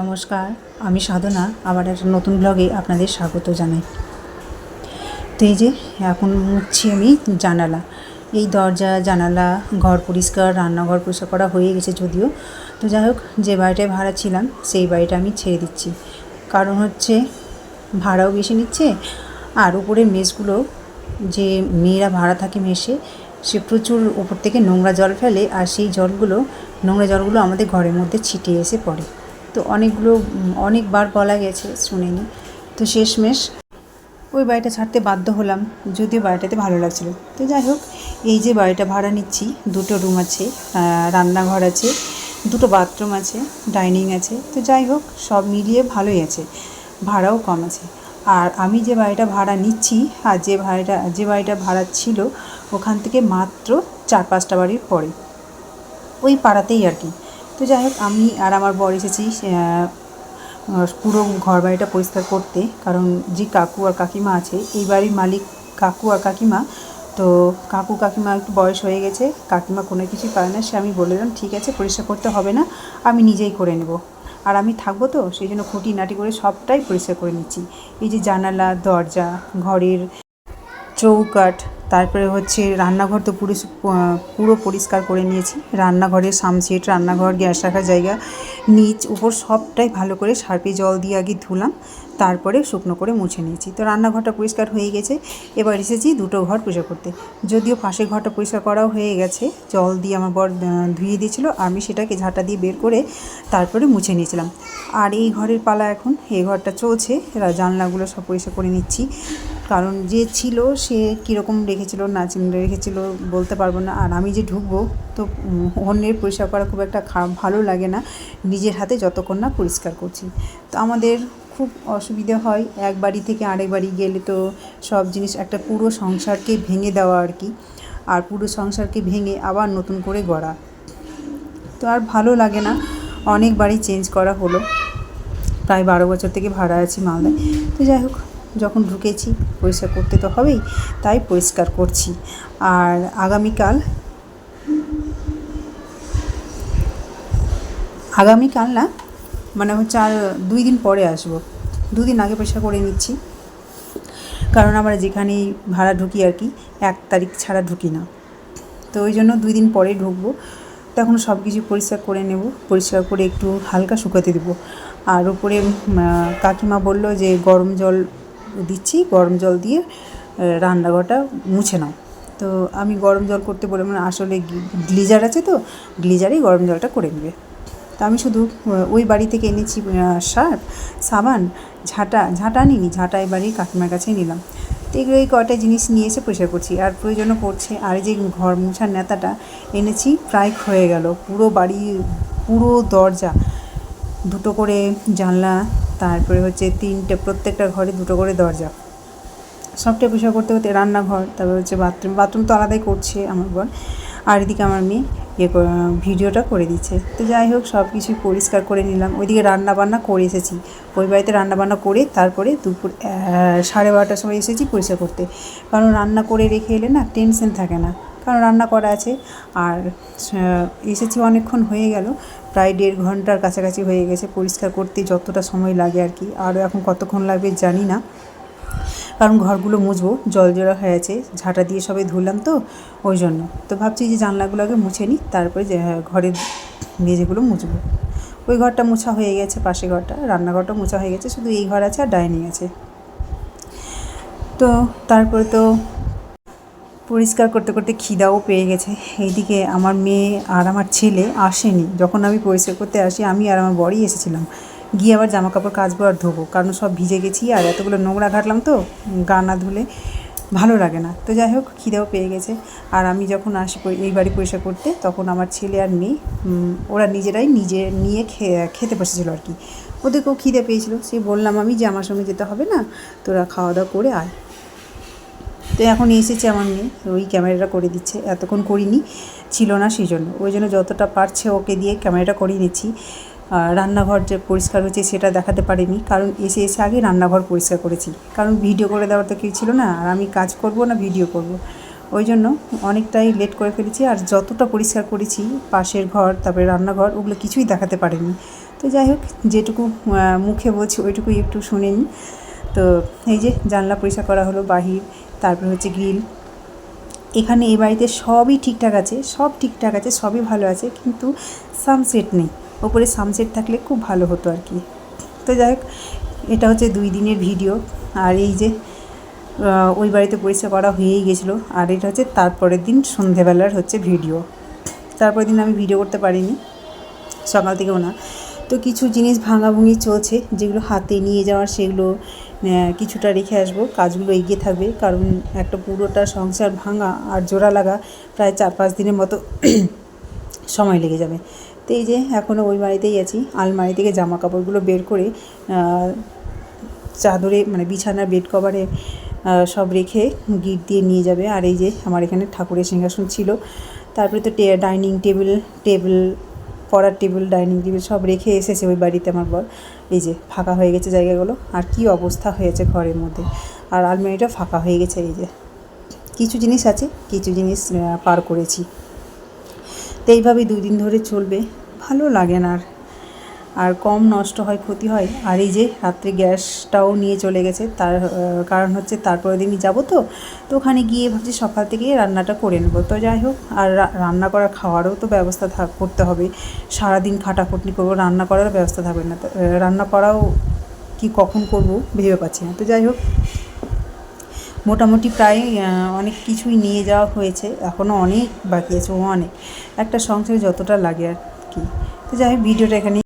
নমস্কার, আমি সাধনা আবার একটা নতুন ব্লগে আপনাদের স্বাগত জানাই। তো এই যে, এখন মুছছি আমি জানালা। এই দরজা, জানালা, ঘর পরিষ্কার, রান্নাঘর পরিষ্কার করা হয়ে গেছে যদিও। তো যাই হোক, যে বাড়িটায় ভাড়া ছিলাম, সেই বাড়িটা আমি ছেড়ে দিচ্ছি। কারণ হচ্ছে, ভাড়াও বেশি নিচ্ছে, আর উপরের মেসগুলো, যে মেয়েরা ভাড়া থাকে মেসে, সে প্রচুর উপর থেকে নোংরা জল ফেলে, আর সেই জলগুলো, নোংরা জলগুলো আমাদের ঘরের মধ্যে ছিটে এসে পড়ে। তো অনেকগুলো, অনেকবার বলা গেছে শুনিনি। তো শেষমেশ ওই বাড়িটা ছাড়তে বাধ্য হলাম, যদিও বাড়িটাতে ভালো লাগছিল। তো যাই হোক, এই যে বাড়িটা ভাড়া নিচ্ছি, দুটো রুম আছে রান্নাঘর আছে, দুটো বাথরুম আছে, ডাইনিং আছে, তো যাই হোক, সব মিলিয়ে ভালোই আছে, ভাড়াও কম আছে। আর আমি যে বাড়িটা ভাড়া নিচ্ছি, আর যে বাড়িটা যে বাড়িটা ভাড়া ছিল, ওখান থেকে মাত্র চার পাঁচটা বাড়ির পরে। ওই পাড়াতেই আর কি। তো যাই হোক, আমি আর আমার বর এসেছি পুরো ঘর বাড়িটা পরিষ্কার করতে, কারণ যে কাকু আর কাকিমা আছে, এই বাড়ির মালিক কাকু আর কাকিমা, তো কাকু কাকিমা একটু বয়স হয়ে গেছে, কাকিমা কোনো কিছুই পারে না, সে আমি বলে দিলাম, ঠিক আছে, পরিষ্কার করতে হবে না, আমি নিজেই করে নেব। আর আমি থাকব তো, সেই জন্য খুঁটি নাটি করে সবটাই পরিষ্কার করে নিচ্ছি। এই যে জানালা, দরজা, ঘরের চৌকাঠ তারপরে হচ্ছে রান্নাঘর তো পুরো পুরো পরিষ্কার করে নিয়েছি। রান্নাঘরের সামসেট রান্নাঘর, গ্যাস রাখার জায়গা, নিচ, উপর সবটাই ভালো করে সার্পে জল দিয়ে আগে ধুলাম, তারপরে শুকনো করে মুছে নিয়েছি। তো রান্নাঘরটা পরিষ্কার হয়ে গেছে। এবার এসেছি দুটো ঘর পরিষ্কার করতে। যদিও পাশের ঘরটা পরিষ্কার করাও হয়ে গেছে, জল দিয়ে আমার বর ধুয়ে দিয়েছিল, আমি সেটাকে ঝাঁটা দিয়ে বের করে তারপরে মুছে নিয়েছিলাম। আর এই ঘরের পালা এখন এই ঘরটা চলছে জানলাগুলো সব পরিষ্কার করে নিচ্ছি। কারণ যে ছিল, সে কীরকম রেখেছিল, না রেখেছিল, বলতে পারব না। আর আমি যে ঢুকবো, তো অন্যের পরিষ্কার করা খুব একটা খারাপ ভালো লাগে না। নিজের হাতে যতক্ষণ না পরিষ্কার করছি। তো আমাদের খুব অসুবিধে হয়। এক বাড়ি থেকে আরেক বাড়ি গেলে তো সব জিনিস একটা পুরো সংসারকে ভেঙে দেওয়া আর কি। আর পুরো সংসারকে ভেঙে আবার নতুন করে গড়া। তো আর ভালো লাগে না। অনেক বাড়ি চেঞ্জ করা হলো। প্রায় বারো বছর থেকে ভাড়া আছি মালদায়। তো যাই হোক যখন ঢুকেছি, পরিষ্কার করতে তো হবেই, তাই পরিষ্কার করছি। আর আগামীকাল আগামীকাল না মানে হচ্ছে আর দুই দিন পরে আসব। দুদিন আগে পয়সা করে নিচ্ছি। কারণ আমরা যেখানেই ভাড়া ঢুকি আর কি, এক তারিখ ছাড়া ঢুকি না। তো ওই জন্য দুই দিন পরে ঢুকবো। তখন সব কিছু পরিষ্কার করে নেব, পরিষ্কার করে একটু হালকা শুকাতে দেবো। আর উপরে কাকিমা বলল যে গরম জল দিচ্ছি, গরম জল দিয়ে রান্নাঘরটা মুছে নাও। তো আমি গরম জল করতে বলে মানে আসলে গ্লিজার আছে তো, গ্লিজারেই গরম জলটা করে নেবে। তা আমি শুধু ওই বাড়ি থেকে এনেছি সার্ফ সাবান, ঝাঁটা ঝাঁটা নিইনি, ঝাঁটা এই বাড়ির কাকিমার কাছেই নিলাম। তো এগুলো এই কয়টা জিনিস নিয়ে এসে পরিষ্কার করছি, আর প্রয়োজনও পড়ছে। আর যে ঘর মোছার নেতাটা এনেছি, প্রায় ক্ষয়ে গেল, পুরো বাড়ি, পুরো দরজা, দুটো করে জানলা তারপরে হচ্ছে তিনটে, প্রত্যেকটা ঘরে দুটো করে দরজা। সবটা পরিষ্কার করতে করতে রান্নাঘর, তারপর হচ্ছে বাথরুম। বাথরুম তো আলাদাই করছে আমার বোন। আর এদিকে আমার মেয়ে ইয়ে ভিডিওটা করে দিচ্ছে। তো যাই হোক সব কিছুই পরিষ্কার করে নিলাম। ওইদিকে রান্নাবান্না করে এসেছি। ওই বাড়িতে রান্নাবান্না করে তারপরে দুপুর সাড়ে বারোটার সময় এসেছি পরিষ্কার করতে। কারণ রান্না করে রেখে এলে না টেনশন থাকে না। কারণ রান্না করা আছে। আর এসেছি অনেকক্ষণ হয়ে গেল। প্রায় দেড় ঘণ্টার কাছাকাছি হয়ে গেছে পরিষ্কার করতে যতটা সময় লাগে আর কি। আরও এখন কতক্ষণ লাগবে জানি না। কারণ ঘরগুলো মুছবো জল জড়া হয়ে আছে ঝাঁটা দিয়ে সবাই ধুলাম তো ওই জন্য। তো ভাবছি যে জানলাগুলো আগে মুছে নিই তারপরে হ্যাঁ, ঘরের মেঝেগুলো মুছবো। ওই ঘরটা মোছা হয়ে গেছে পাশে ঘরটা রান্নাঘরটা মোছা হয়ে গেছে শুধু এই ঘর আছে আর ডাইনিং আছে। তো তারপরে তো পরিষ্কার করতে করতে খিদাও পেয়ে গেছে। এইদিকে আমার মেয়ে আর আমার ছেলে আসেনি। যখন আমি পরিষ্কার করতে আসি, আমি আর আমার বড়ই এসেছিলাম। গিয়ে আবার জামা কাপড় কাচবো আর ধোবো। কারণ সব ভিজে গেছি আর এতগুলো নোংরা ঘাটলাম তো, গা না ধুলে ভালো লাগে না। তো যাই হোক, খিদেও পেয়ে গেছে। আর আমি যখন আসি এই বাড়ি পরিষ্কার করতে, তখন আমার ছেলে আর মেয়ে ওরা নিজেরাই নিজে নিয়ে খেতে বসেছিলো আর কি। ওদেরকেও খিদে পেয়েছিল। সে বললাম, আমি যে আমার সঙ্গে যেতে হবে না, তোরা খাওয়া দাওয়া করে আয়। তো এখন এসেছে আমার মেয়ে ওই ক্যামেরাটা করে দিচ্ছে, এতক্ষণ করিনি, ছিল না সেই জন্য ওই জন্য যতটা পারছে ওকে দিয়ে ক্যামেরাটা করিয়ে নিচ্ছি। আর রান্নাঘর যে পরিষ্কার হয়েছে সেটা দেখাতে পারিনি, কারণ এসে এসে আগে রান্নাঘর পরিষ্কার করেছি। কারণ ভিডিও করে দেওয়ার তো কেউ ছিল না, আর আমি কাজ করব না, ভিডিও করব। ওই জন্য অনেকটাই লেট করে ফেলেছি, আর যতটা পরিষ্কার করেছি, পাশের ঘর, তারপরে রান্নাঘর, ওগুলো কিছুই দেখাতে পারিনি। তো যাই হোক, যেটুকু মুখে বলছি ওইটুকুই একটু শুনে নিন তো এই যে জানলা পরিষ্কার করা হলো, বাহির তারপর হচ্ছে গ্রিল এখানে এই বাড়িতে সবই ঠিকঠাক আছে, সব ঠিকঠাক আছে, সবই ভালো আছে, কিন্তু সানসেট নেই। ওপরে সানসেট থাকলে খুব ভালো হতো আর কি। তো যাই হোক, এটা হচ্ছে দুই দিনের ভিডিও আর এই যে ওই বাড়িতে পরিষ্কার করা হয়েই গেছিল। আর এটা হচ্ছে তারপরের দিন সন্ধেবেলার হচ্ছে ভিডিও তারপরের দিন আমি ভিডিও করতে পারিনি, সকাল থেকেও না। তো কিছু জিনিস ভাঙাভুঙি চলছে, যেগুলো হাতে নিয়ে যাওয়ার সেগুলো কিছুটা রেখে আসব। কাজগুলো এগিয়ে থাকবে, কারণ একটা পুরোটা সংসার ভাঙা আর জোড়া লাগা প্রায় চার পাঁচ দিনের মতো সময় লেগে যাবে। তো এই যে এখনও ওই বাড়িতেই আছি। আলমারি থেকে জামা কাপড়গুলো বের করে চাদরে মানে বিছানার বেড কভারে সব রেখে গিট দিয়ে নিয়ে যাবে। আর এই যে, আমার এখানে ঠাকুরের সিংহাসন ছিল। তারপরে তো ডাইনিং টেবিল টেবিল পড়ার টেবিল, ডাইনিং টেবিল সব রেখে এসেছে ওই বাড়িতে আমার বর। এই যে, ফাঁকা হয়ে গেছে জায়গাগুলো। আর কি অবস্থা হয়েছে ঘরের মধ্যে। আর আলমারিটা ফাঁকা হয়ে গেছে, এই যে। কিছু জিনিস আছে, কিছু জিনিস পার করেছি। তো এইভাবেই দুই দিন ধরে চলবে। ভালো লাগে না আর। আর কম নষ্ট হয়, ক্ষতি হয়। আর এই যে রাত্রে গ্যাসটাও নিয়ে চলে গেছে, তার কারণ হচ্ছে তারপরের দিনই যাব তো। তো ওখানে গিয়ে ভাবছি সকাল থেকে রান্নাটা করে নেব। তো যাই হোক, আর রান্না করা খাওয়ারও তো ব্যবস্থা থাক করতে হবে। সারাদিন খাটাখাটনি করব, রান্না করারও ব্যবস্থা থাকবে না। রান্না করাও কি কখন করব ভেবে পাচ্ছি না। তো যাই হোক, মোটামুটি প্রায় অনেক কিছুই নিয়ে যাওয়া হয়েছে। এখনও অনেক বাকি আছে অনেক। একটা সংসারে যতটা লাগে আর কি। তো যাই হোক, ভিডিওটা এখানে